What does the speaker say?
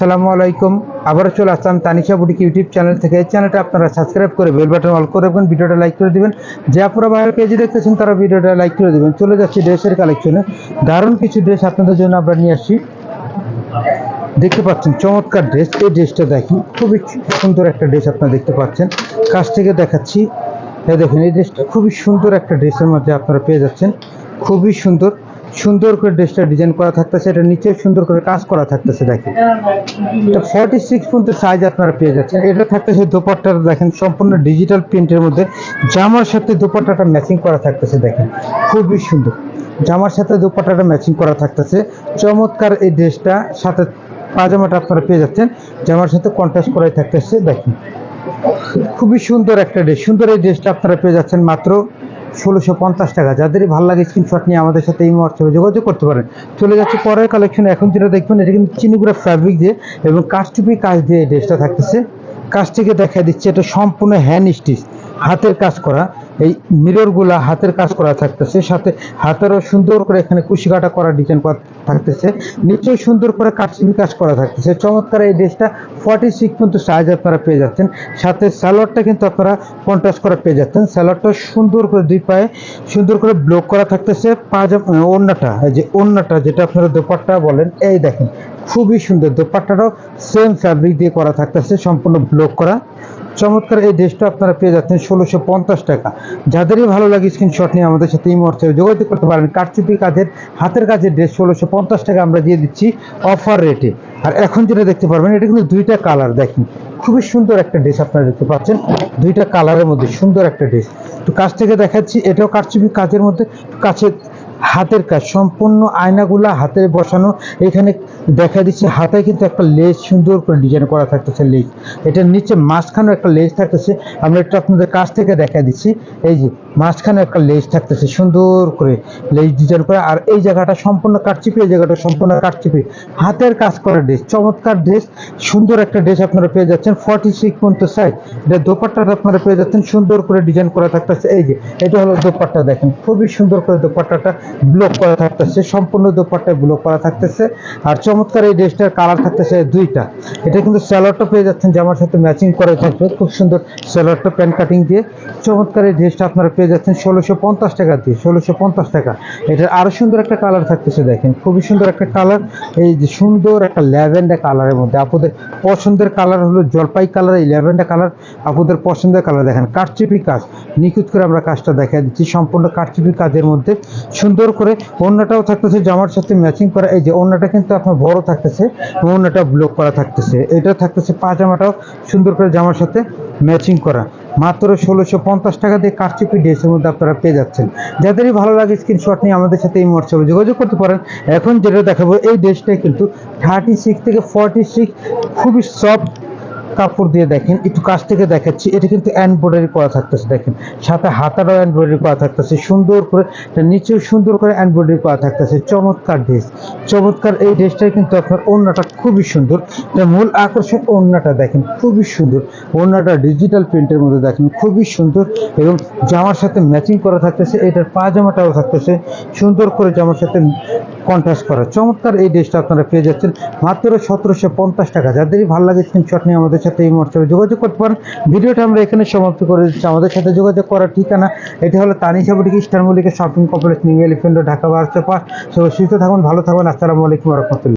আসসালামু আলাইকুম। আবারও চলে আসলাম তানিশা বুটিক ইউটিউব চ্যানেল থেকে। এই চ্যানেলটা আপনারা সাবস্ক্রাইব করে বেল বাটন অল করে রাখবেন, ভিডিওটা লাইক করে দেবেন। যে আপনারা বাইরের পেজে দেখতেছেন, তারা ভিডিওটা লাইক করে দেবেন। চলে যাচ্ছি ড্রেসের কালেকশনে দারুণ কিছু ড্রেস আপনাদের জন্য আমরা নিয়ে আসছি। দেখতে পাচ্ছেন, চমৎকার ড্রেস এই ড্রেসটা দেখেন, খুবই সুন্দর একটা ড্রেস আপনারা দেখতে পাচ্ছেন। কাছ থেকে দেখাচ্ছি। দেখেন, এই ড্রেসটা খুবই সুন্দর একটা ড্রেসের মধ্যে আপনারা পেয়ে যাচ্ছেন। খুবই সুন্দর। সুন্দর করে ড্রেসটা ডিজাইন করা থাকতেছে, এটা নিচে সুন্দর করে কাজ করা থাকতেছে, দেখেন। ফর্টি সিক্স পর্যন্ত সাইজ আপনারা পেয়ে যাচ্ছেন। এটা থাকতেছে দোপাট্টাটা দেখেন, সম্পূর্ণ ডিজিটাল প্রিন্টের মধ্যে। জামার সাথে দোপাট্টাটা ম্যাচিং করা থাকতেছে, দেখেন। খুবই সুন্দর। জামার সাথে দোপাট্টাটা ম্যাচিং করা থাকতেছে। চমৎকার এই ড্রেসটা, সাথে পাজামাটা আপনারা পেয়ে যাচ্ছেন। জামার সাথে কন্ট্রাস্ট করাই থাকতেছে, দেখেন। খুবই সুন্দর একটা ড্রেস। সুন্দর এই ড্রেসটা আপনারা পেয়ে যাচ্ছেন মাত্র ষোলোশো পঞ্চাশ টাকা। যাদের ভালো লাগে স্ক্রিনশট নিয়ে আমাদের সাথে এই হোয়াটসঅ্যাপে যোগাযোগ করতে পারেন। চলে যাচ্ছে পরের কালেকশন এখন যেটা দেখবেন, এটা কিন্তু চিনিগুড়া ফ্যাব্রিক দিয়ে এবং কাস্টুপি কাজ দিয়ে এই ড্রেসটা থাকতেছে। কাজটিকে দেখা দিচ্ছে, এটা সম্পূর্ণ হ্যান্ড স্টিচ হাতের কাজ করা। এই মিররগুলা হাতের কাজ করা থাকতেছে, সাথে হাতেরও সুন্দর করে এখানে কুশি কাটা করা ডিজাইন করা থাকতেছে, নিচেও সুন্দর করে কাটছিপি কাজ করা থাকতেছে। চমৎকার এই ড্রেসটা ফর্টি সিক্স পর্যন্ত সাইজ আপনারা পেয়ে যাচ্ছেন। সাথে স্যালোয়ারটা কিন্তু আপনারা কন্ট্রাস্ট করে পেয়ে যাচ্ছেন। স্যালোয়ারটা সুন্দর করে দুই পায়ে সুন্দর করে ব্লক করা থাকতেছে। পাজামা ওড়নাটা, এই যে ওড়নাটা যেটা আপনারা দোপাট্টা বলেন, এই দেখেন, খুবই সুন্দর দোপাট্টাটাও সেম ফ্যাব্রিক দিয়ে করা থাকতেছে, সম্পূর্ণ ব্লক করা। চমৎকার এই ড্রেসটা আপনারা পেয়ে যাচ্ছেন ষোলোশো পঞ্চাশ টাকা। যাদেরই ভালো লাগে স্ক্রিনশট নিয়ে আমাদের সাথে এই মুহূর্তে যোগাযোগ করতে পারেন। কারচুপি কাজের, হাতের কাজের ড্রেস ষোলোশো পঞ্চাশ টাকা আমরা দিয়ে দিচ্ছি অফার রেটে আর এখন যেটা দেখতে পারবেন, এটা কিন্তু দুইটা কালার দেখেন। খুবই সুন্দর একটা ড্রেস আপনারা দেখতে পাচ্ছেন। দুইটা কালারের মধ্যে সুন্দর একটা ড্রেস তো কাছ থেকে দেখাচ্ছি, এটাও কারচুপি কাজের মধ্যে। কাছে হাতের কাজ, সম্পূর্ণ আয়নাগুলা হাতে বসানো। এখানে দেখা দিচ্ছে হাতে কিন্তু একটা লেজ সুন্দর করে ডিজাইন করা থাকতেছে লেজ। এটার নিচে মাঝখানে একটা লেজ থাকতেছে। আমরা একটু আপনাদের কাছ থেকে দেখা দিচ্ছি। এই যে মাঝখানে একটা লেজ থাকতেছে সুন্দর করে লেজ ডিজাইন করা। আর এই জায়গাটা সম্পূর্ণ কাটচিপি এই জায়গাটা সম্পূর্ণ কাটচিপি হাতের কাজ করা ড্রেস চমৎকার ড্রেস সুন্দর একটা ড্রেস আপনারা পেয়ে যাচ্ছেন। ফর্টি সিক্স পর্যন্ত সাইজ এটা দোপাট্টাটা আপনারা পেয়ে যাচ্ছেন। সুন্দর করে ডিজাইন করা থাকতেছে। এই যে, এটা হলো দোপাট্টা দেখেন। খুবই সুন্দর করে দোপাট্টাটা। ব্লক করা থাকতেছে, সম্পূর্ণ দোপাট্টায় ব্লক করা থাকতেছে। আর চমৎকার এই ড্রেসটার কালার থাকতেছে দুইটা। এটা কিন্তু স্যালোয়ারটা পেয়ে যাচ্ছেন জামার সাথে ম্যাচিং করে থাকবে। খুব সুন্দর স্যালোয়ারটা প্যান্ট কাটিং দিয়ে। চমৎকার এই ড্রেসটা আপনারা পেয়ে যাচ্ছেন ষোলোশো পঞ্চাশ টাকা দিয়ে, ষোলোশো পঞ্চাশ টাকা। এটার আরও সুন্দর একটা কালার থাকতেছে দেখেন, খুবই সুন্দর একটা কালার এই যে সুন্দর একটা ল্যাভেন্ডার কালারের মধ্যে। আপনাদের পছন্দের কালার হলো জলপাই কালার এই ল্যাভেন্ডার কালার আপনাদের পছন্দের কালার দেখেন কাঠচিপি কাজ। নিখুঁত করে আমরা কাজটা দেখা দিচ্ছি সম্পূর্ণ কাঠচিপি কাজের মধ্যে। সুন্দর করে ওড়নাটাও থাকতেছে জামার সাথে ম্যাচিং করা। এই যে ওড়নাটা কিন্তু আপনার বড় থাকতেছে ওড়নাটা ব্লক করা থাকতেছে। এটা থাকতেছে পাজামাটাও সুন্দর করে জামার সাথে ম্যাচিং করা। মাত্র ষোলোশো পঞ্চাশ টাকা দিয়ে কারচুপি ড্রেসের মধ্যে আপনারা পেয়ে যাচ্ছেন। যাদেরই ভালো লাগে স্ক্রিনশট নিয়ে আমাদের সাথে এই হোয়াটসঅ্যাপে যোগাযোগ করতে পারেন। এখন যেটা দেখাবো, এই ড্রেসটাই কিন্তু থার্টি সিক্স থেকে ফর্টি সিক্স খুবই সফট কাপড় দিয়ে দেখেন, একটু কাছ থেকে দেখাচ্ছি, এটা কিন্তু এমব্রয়ডারি করা থাকতেছে, দেখেন। সাথে হাতারও এমব্রয়ডারি করা থাকতেছে, সুন্দর করে নিচেও সুন্দর করে এমব্রয়ডারি করা থাকতেছে, চমৎকার ড্রেস চমৎকার এই ড্রেসটাই কিন্তু আপনার ওড়নাটা খুবই সুন্দর মূল আকর্ষণ ওড়নাটা, দেখেন, খুবই সুন্দর। ওড়নাটা ডিজিটাল প্রিন্টের মধ্যে, দেখেন, খুবই সুন্দর এবং জামার সাথে ম্যাচিং করা থাকতেছে, এটার পাজামাটাও থাকতেছে, সুন্দর করে জামার সাথে কন্ট্রাস্ট করা। চমৎকার এই ড্রেসটা আপনারা পেয়ে যাচ্ছেন, মাত্র সতেরোশো পঞ্চাশ টাকা। যাদেরই ভালো লাগে স্ক্রিনশট নিয়ে আমাদের সাথে এই হোয়াটসঅ্যাপে যোগাযোগ করতে পারেন। ভিডিওটা আমরা এখানে সমাপ্ত করে দিচ্ছি। আমাদের সাথে যোগাযোগ করার ঠিকানা, এটি হলো তানিশা বুটিক স্টার মল্লিকের shopping complex new elephant Dhaka বারোশো পাঁচ সুস্থ থাকুন, ভালো থাকুন। আসসালামু আলাইকুম রহমতুল্লাহ।